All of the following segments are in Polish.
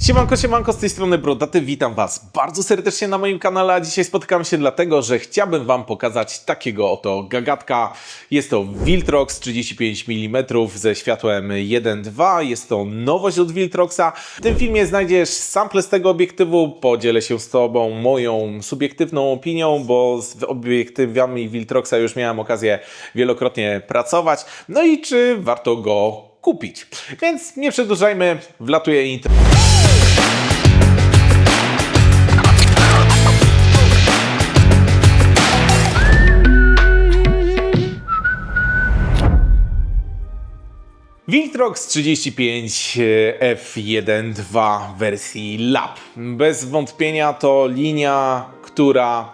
Siemanko, siemanko, z tej strony Brodaty, witam Was bardzo serdecznie na moim kanale, a dzisiaj spotykam się dlatego, że chciałbym Wam pokazać takiego oto gagatka. Jest to Viltrox 35 mm ze światłem 1.2, jest to nowość od Viltroxa. W tym filmie znajdziesz sample z tego obiektywu, podzielę się z Tobą moją subiektywną opinią, bo z obiektywami Viltroxa już miałem okazję wielokrotnie pracować, no i czy warto go kupić. Więc nie przedłużajmy, wlatuje intro. Victrox 35 F1.2 wersji Lab. Bez wątpienia to linia, która,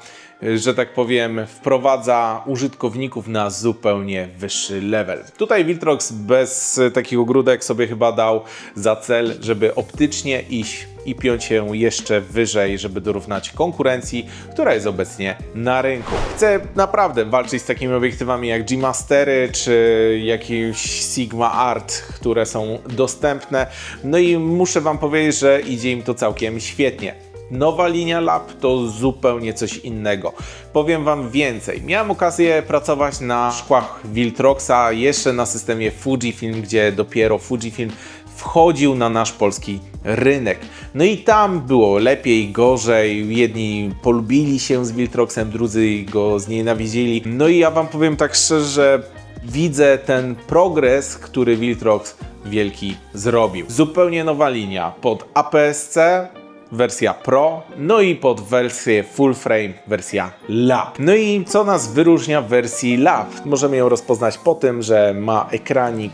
że tak powiem, wprowadza użytkowników na zupełnie wyższy level. Tutaj Victrox bez takich ogródek sobie chyba dał za cel, żeby optycznie iść i piąć się jeszcze wyżej, żeby dorównać konkurencji, która jest obecnie na rynku. Chcę naprawdę walczyć z takimi obiektywami jak G-Mastery czy jakieś Sigma Art, które są dostępne. No i muszę Wam powiedzieć, że idzie im to całkiem świetnie. Nowa linia Lab to zupełnie coś innego. Powiem Wam więcej. Miałem okazję pracować na szkłach Viltroxa, jeszcze na systemie Fujifilm, gdzie dopiero Fujifilm wchodził na nasz polski rynek. No i tam było lepiej, gorzej. Jedni polubili się z Viltroxem, drudzy go znienawidzili. No i ja Wam powiem tak szczerze, widzę ten progres, który Viltrox wielki zrobił. Zupełnie nowa linia pod APS-C, wersja Pro, no i pod wersję Full Frame wersja Lab. No i co nas wyróżnia w wersji Lab? Możemy ją rozpoznać po tym, że ma ekranik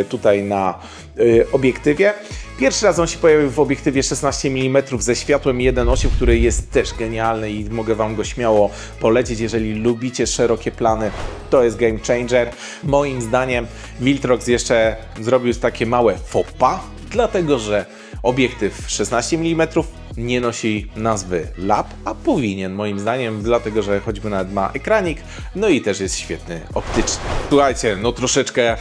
e, tutaj na e, obiektywie. Pierwszy raz on się pojawił w obiektywie 16 mm ze światłem 1.8, który jest też genialny i mogę Wam go śmiało polecić, jeżeli lubicie szerokie plany. To jest game changer. Moim zdaniem Viltrox jeszcze zrobił takie małe pas, dlatego że obiektyw 16 mm nie nosi nazwy Lab, a powinien moim zdaniem, dlatego że choćby nawet ma ekranik, no i też jest świetny optycznie. Słuchajcie, no troszeczkę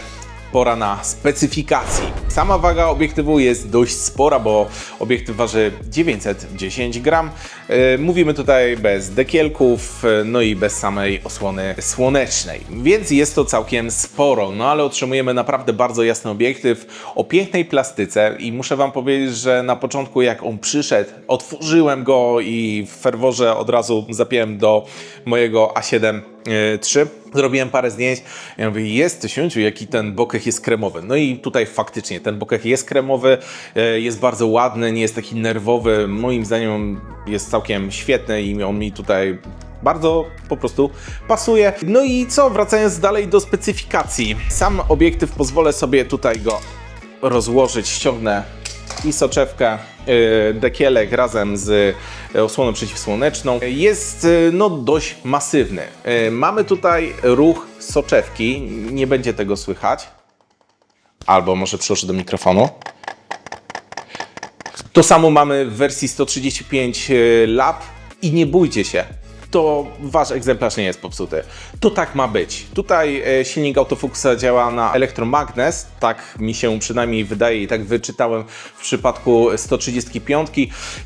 pora na specyfikacji. Sama waga obiektywu jest dość spora, bo obiektyw waży 910 gram. Yy, Mówimy tutaj bez dekielków, yy, no i bez samej osłony słonecznej, więc jest to całkiem sporo, no ale otrzymujemy naprawdę bardzo jasny obiektyw o pięknej plastyce i muszę Wam powiedzieć, że na początku jak on przyszedł, otworzyłem go i w ferworze od razu zapiąłem do mojego A7 3. Zrobiłem parę zdjęć. Ja mówię, jest tysiącu, jaki ten bokeh jest kremowy. No i tutaj faktycznie ten bokeh jest kremowy, e, jest bardzo ładny, nie jest taki nerwowy. Moim zdaniem jest całkiem świetny i on mi tutaj bardzo po prostu pasuje. No i co, wracając dalej do specyfikacji. Sam obiektyw pozwolę sobie tutaj go rozłożyć, ściągnę i soczewkę, yy, dekielek razem z osłoną przeciwsłoneczną jest no dość masywny. Mamy tutaj ruch soczewki, nie będzie tego słychać. Albo może przyłożę do mikrofonu. To samo mamy w wersji 135 Lab i nie bójcie się, to wasz egzemplarz nie jest popsuty. To tak ma być. Tutaj e, silnik autofokusa działa na elektromagnes, tak mi się przynajmniej wydaje i tak wyczytałem w przypadku 135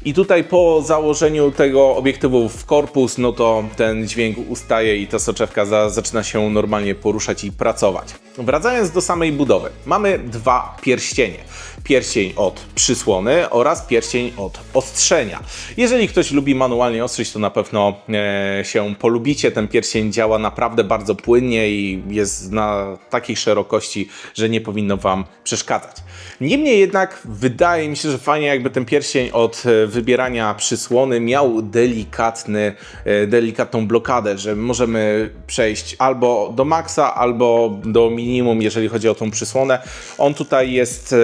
i tutaj po założeniu tego obiektywu w korpus, no to ten dźwięk ustaje i ta soczewka za, zaczyna się normalnie poruszać i pracować. Wracając do samej budowy, mamy dwa pierścienie. Pierścień od przysłony oraz pierścień od ostrzenia. Jeżeli ktoś lubi manualnie ostrzyć, to na pewno e, się polubicie. Ten pierścień działa naprawdę bardzo płynnie i jest na takiej szerokości, że nie powinno Wam przeszkadzać. Niemniej jednak wydaje mi się, że fajnie jakby ten pierścień od e, wybierania przysłony miał delikatny, e, delikatną blokadę, że możemy przejść albo do maksa, albo do minimum, jeżeli chodzi o tą przysłonę. On tutaj jest,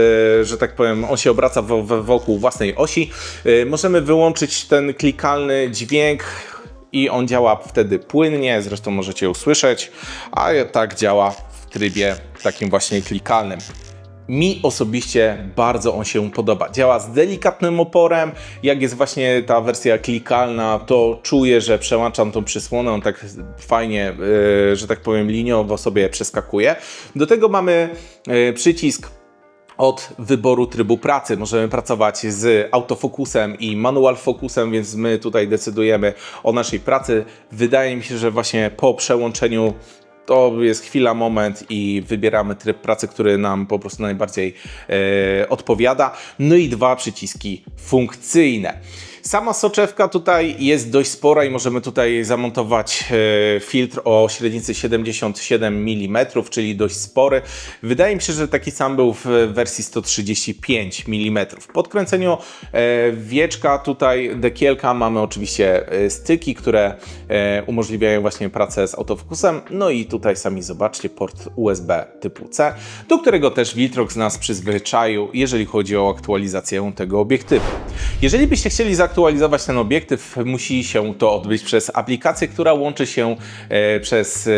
że tak powiem, on się obraca wo- wo- wokół własnej osi. E, Możemy wyłączyć ten klikalny dźwięk i on działa wtedy płynnie, zresztą możecie usłyszeć, a tak działa w trybie takim właśnie klikalnym. Mi osobiście bardzo on się podoba. Działa z delikatnym oporem. Jak jest właśnie ta wersja klikalna, to czuję, że przełączam tą przysłonę. On tak fajnie, yy, że tak powiem, liniowo sobie przeskakuje. Do tego mamy yy, przycisk od wyboru trybu pracy. Możemy pracować z autofokusem i manual focusem, więc my tutaj decydujemy o naszej pracy. Wydaje mi się, że właśnie po przełączeniu to jest chwila, moment i wybieramy tryb pracy, który nam po prostu najbardziej e, odpowiada. No i dwa przyciski funkcyjne. Sama soczewka tutaj jest dość spora i możemy tutaj zamontować e, filtr o średnicy 77 mm, czyli dość spory. Wydaje mi się, że taki sam był w wersji 135 mm. Po odkręceniu e, wieczka tutaj dekielka mamy oczywiście e, styki, które umożliwiają właśnie pracę z autofokusem. No i tutaj sami zobaczcie port USB typu C, do którego też Viltrox nas przyzwyczaił, jeżeli chodzi o aktualizację tego obiektywu. Jeżeli byście chcieli zaktualizować ten obiektyw, musi się to odbyć przez aplikację, która łączy się e, przez e,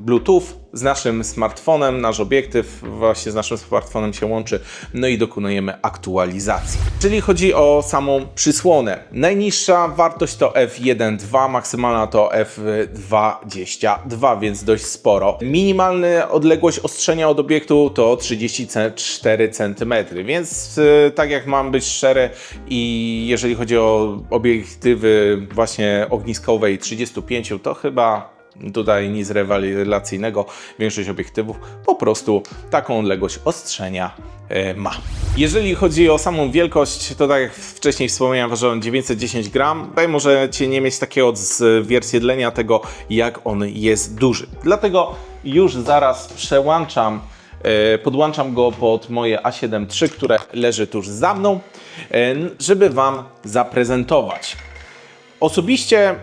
Bluetooth z naszym smartfonem, nasz obiektyw właśnie z naszym smartfonem się łączy, no i dokonujemy aktualizacji. Jeżeli chodzi o samą przysłonę, najniższa wartość to f1.2, maksymalna to f22, więc dość sporo. Minimalna odległość ostrzenia od obiektu to 34 cm, więc y, tak jak mam być szczery i jeżeli chodzi o obiektywy właśnie ogniskowe i 35, to chyba tutaj nic rewelacyjnego. Większość obiektywów po prostu taką odległość ostrzenia e, ma. Jeżeli chodzi o samą wielkość, to tak jak wcześniej wspomniałem, ważyłem 910 gram. Tutaj możecie nie mieć takiego odzwierciedlenia tego, jak on jest duży. Dlatego już zaraz przełączam e, Podłączam go pod moje A7 III, które leży tuż za mną, e, żeby Wam zaprezentować. Osobiście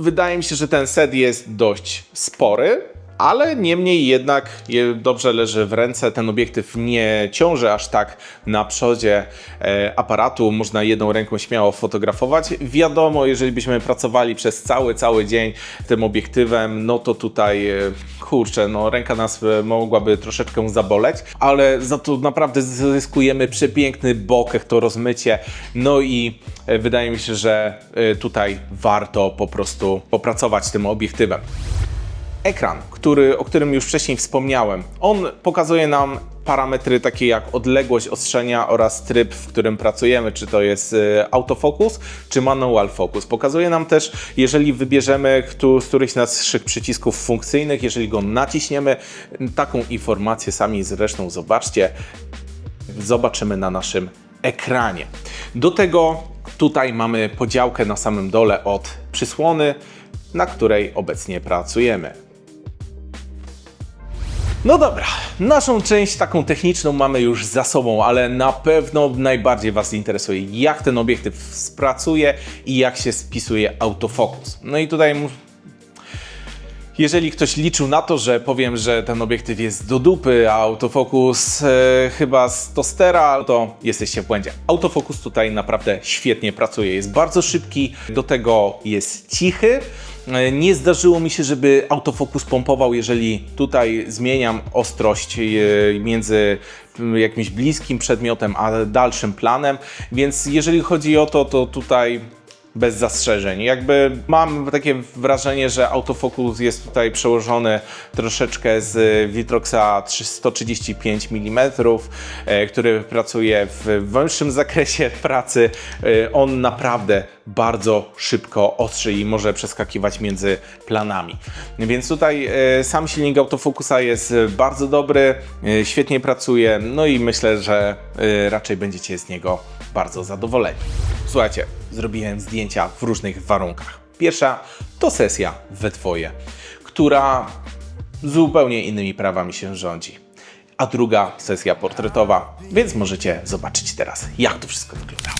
wydaje mi się, że ten set jest dość spory, ale niemniej jednak dobrze leży w ręce. Ten obiektyw nie ciąży aż tak na przodzie e, aparatu. Można jedną ręką śmiało fotografować. Wiadomo, jeżeli byśmy pracowali przez cały, cały dzień tym obiektywem, no to tutaj e, kurczę, no ręka nas e, mogłaby troszeczkę zaboleć, ale za to naprawdę zyskujemy przepiękny bokeh, to rozmycie. No i wydaje mi się, że tutaj warto po prostu popracować tym obiektywem ekran, który, o którym już wcześniej wspomniałem. On pokazuje nam parametry takie jak odległość ostrzenia oraz tryb, w którym pracujemy, czy to jest y, autofocus, czy manual focus. Pokazuje nam też, jeżeli wybierzemy z którychś z naszych przycisków funkcyjnych, jeżeli go naciśniemy, taką informację sami zresztą zobaczcie, zobaczymy na naszym ekranie. Do tego tutaj mamy podziałkę na samym dole od przysłony, na której obecnie pracujemy. No dobra, naszą część taką techniczną mamy już za sobą, ale na pewno najbardziej Was interesuje, jak ten obiektyw spracuje i jak się spisuje autofokus. No i tutaj jeżeli ktoś liczył na to, że powiem, że ten obiektyw jest do dupy, a autofokus e, chyba z tostera, to jesteście w błędzie. Autofokus tutaj naprawdę świetnie pracuje, jest bardzo szybki, do tego jest cichy. E, nie zdarzyło mi się, żeby autofokus pompował, jeżeli tutaj zmieniam ostrość e, między jakimś bliskim przedmiotem a dalszym planem, więc jeżeli chodzi o to, to tutaj bez zastrzeżeń. Jakby mam takie wrażenie, że autofokus jest tutaj przełożony troszeczkę z Vitroxa 135 mm, który pracuje w węższym zakresie pracy. E, on naprawdę bardzo szybko ostrzy i może przeskakiwać między planami. Więc tutaj e, sam silnik autofokusa jest bardzo dobry, e, świetnie pracuje, no i myślę, że raczej będziecie z niego bardzo zadowoleni. Słuchajcie, zrobiłem zdjęcia w różnych warunkach. Pierwsza to sesja we dwoje, która zupełnie innymi prawami się rządzi. A druga sesja portretowa, więc możecie zobaczyć teraz, jak to wszystko wygląda.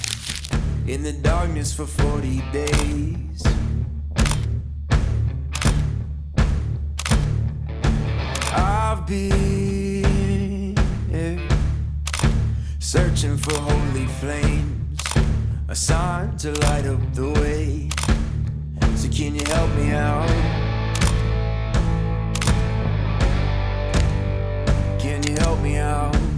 In the darkness for 40 days. I've been searching for holy flame. A sign to light up the way. So can you help me out? Can you help me out?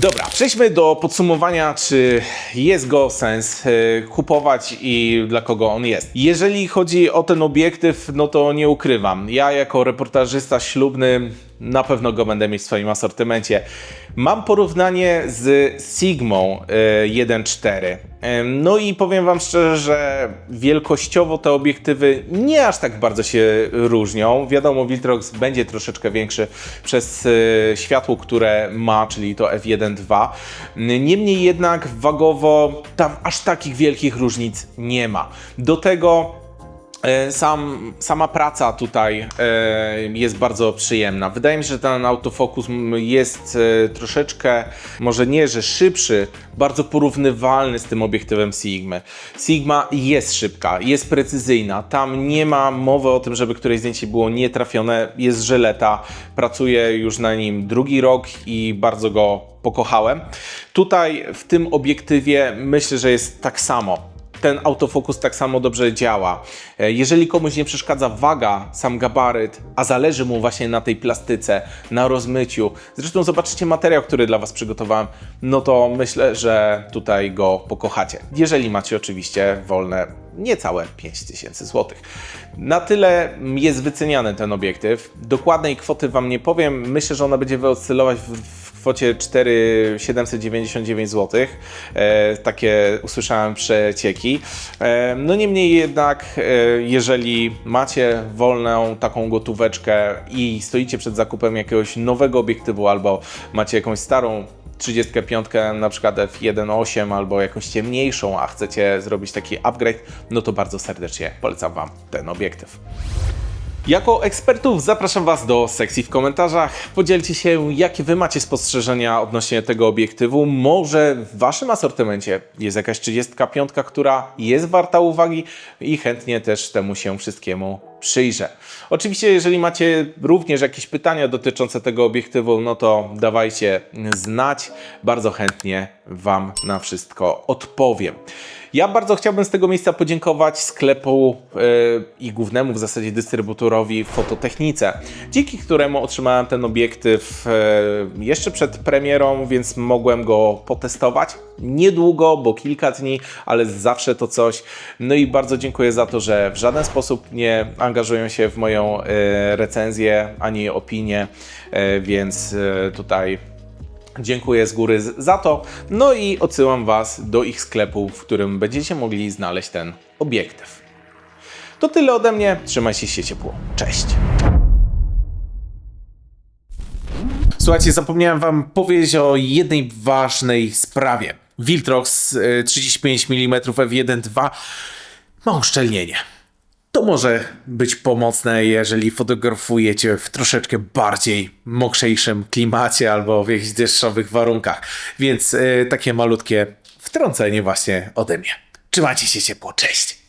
Dobra, przejdźmy do podsumowania, czy jest go sens e, kupować i dla kogo on jest. Jeżeli chodzi o ten obiektyw, no to nie ukrywam. Ja jako reportażysta ślubny na pewno go będę mieć w swoim asortymencie. Mam porównanie z Sigmą e, 1.4. E, No i powiem Wam szczerze, że wielkościowo te obiektywy nie aż tak bardzo się różnią. Wiadomo, Viltrox będzie troszeczkę większy przez e, światło, które ma, czyli to f1.2. Niemniej jednak wagowo tam aż takich wielkich różnic nie ma. Do tego E, Sam, sama praca tutaj e, jest bardzo przyjemna. Wydaje mi się, że ten autofokus jest e, troszeczkę, może nie, że szybszy, bardzo porównywalny z tym obiektywem Sigmy. Sigma jest szybka, jest precyzyjna. Tam nie ma mowy o tym, żeby któreś zdjęcie było nietrafione. Jest żeleta, pracuję już na nim drugi rok i bardzo go pokochałem. Tutaj w tym obiektywie myślę, że jest tak samo ten autofokus tak samo dobrze działa. E, Jeżeli komuś nie przeszkadza waga, sam gabaryt, a zależy mu właśnie na tej plastyce, na rozmyciu, zresztą zobaczycie materiał, który dla Was przygotowałem, no to myślę, że tutaj go pokochacie. Jeżeli macie oczywiście wolne niecałe 5000 zł. Na tyle jest wyceniany ten obiektyw. Dokładnej kwoty Wam nie powiem. Myślę, że ona będzie wyoscylować w, w kwocie 4,799 zł. E, takie usłyszałem przecieki. E, no niemniej jednak, e, jeżeli macie wolną taką gotóweczkę i stoicie przed zakupem jakiegoś nowego obiektywu albo macie jakąś starą 35 na przykład f1.8 albo jakąś ciemniejszą, a chcecie zrobić taki upgrade, no to bardzo serdecznie polecam Wam ten obiektyw. Jako ekspertów zapraszam Was do sekcji w komentarzach. Podzielcie się, jakie Wy macie spostrzeżenia odnośnie tego obiektywu. Może w Waszym asortymencie jest jakaś 35, która jest warta uwagi i chętnie też temu się wszystkiemu przyjrzę. Oczywiście, jeżeli macie również jakieś pytania dotyczące tego obiektywu, no to dawajcie znać. Bardzo chętnie Wam na wszystko odpowiem. Ja bardzo chciałbym z tego miejsca podziękować sklepu yy, i głównemu w zasadzie dystrybutorowi Fototechnice, dzięki któremu otrzymałem ten obiektyw yy, jeszcze przed premierą, więc mogłem go potestować. Niedługo, bo kilka dni, ale zawsze to coś. No i bardzo dziękuję za to, że w żaden sposób nie angażują się w moją yy, recenzję ani opinię, yy, więc yy, tutaj Dziękuję z góry za to. No i odsyłam Was do ich sklepu, w którym będziecie mogli znaleźć ten obiektyw. To tyle ode mnie. Trzymajcie się ciepło. Cześć. Słuchajcie, zapomniałem Wam powiedzieć o jednej ważnej sprawie. Viltrox y, 35 mm f1.2 ma uszczelnienie. To może być pomocne, jeżeli fotografujecie w troszeczkę bardziej mokrzejszym klimacie albo w jakichś deszczowych warunkach. Więc y, takie malutkie wtrącenie właśnie ode mnie. Trzymajcie się ciepło, cześć!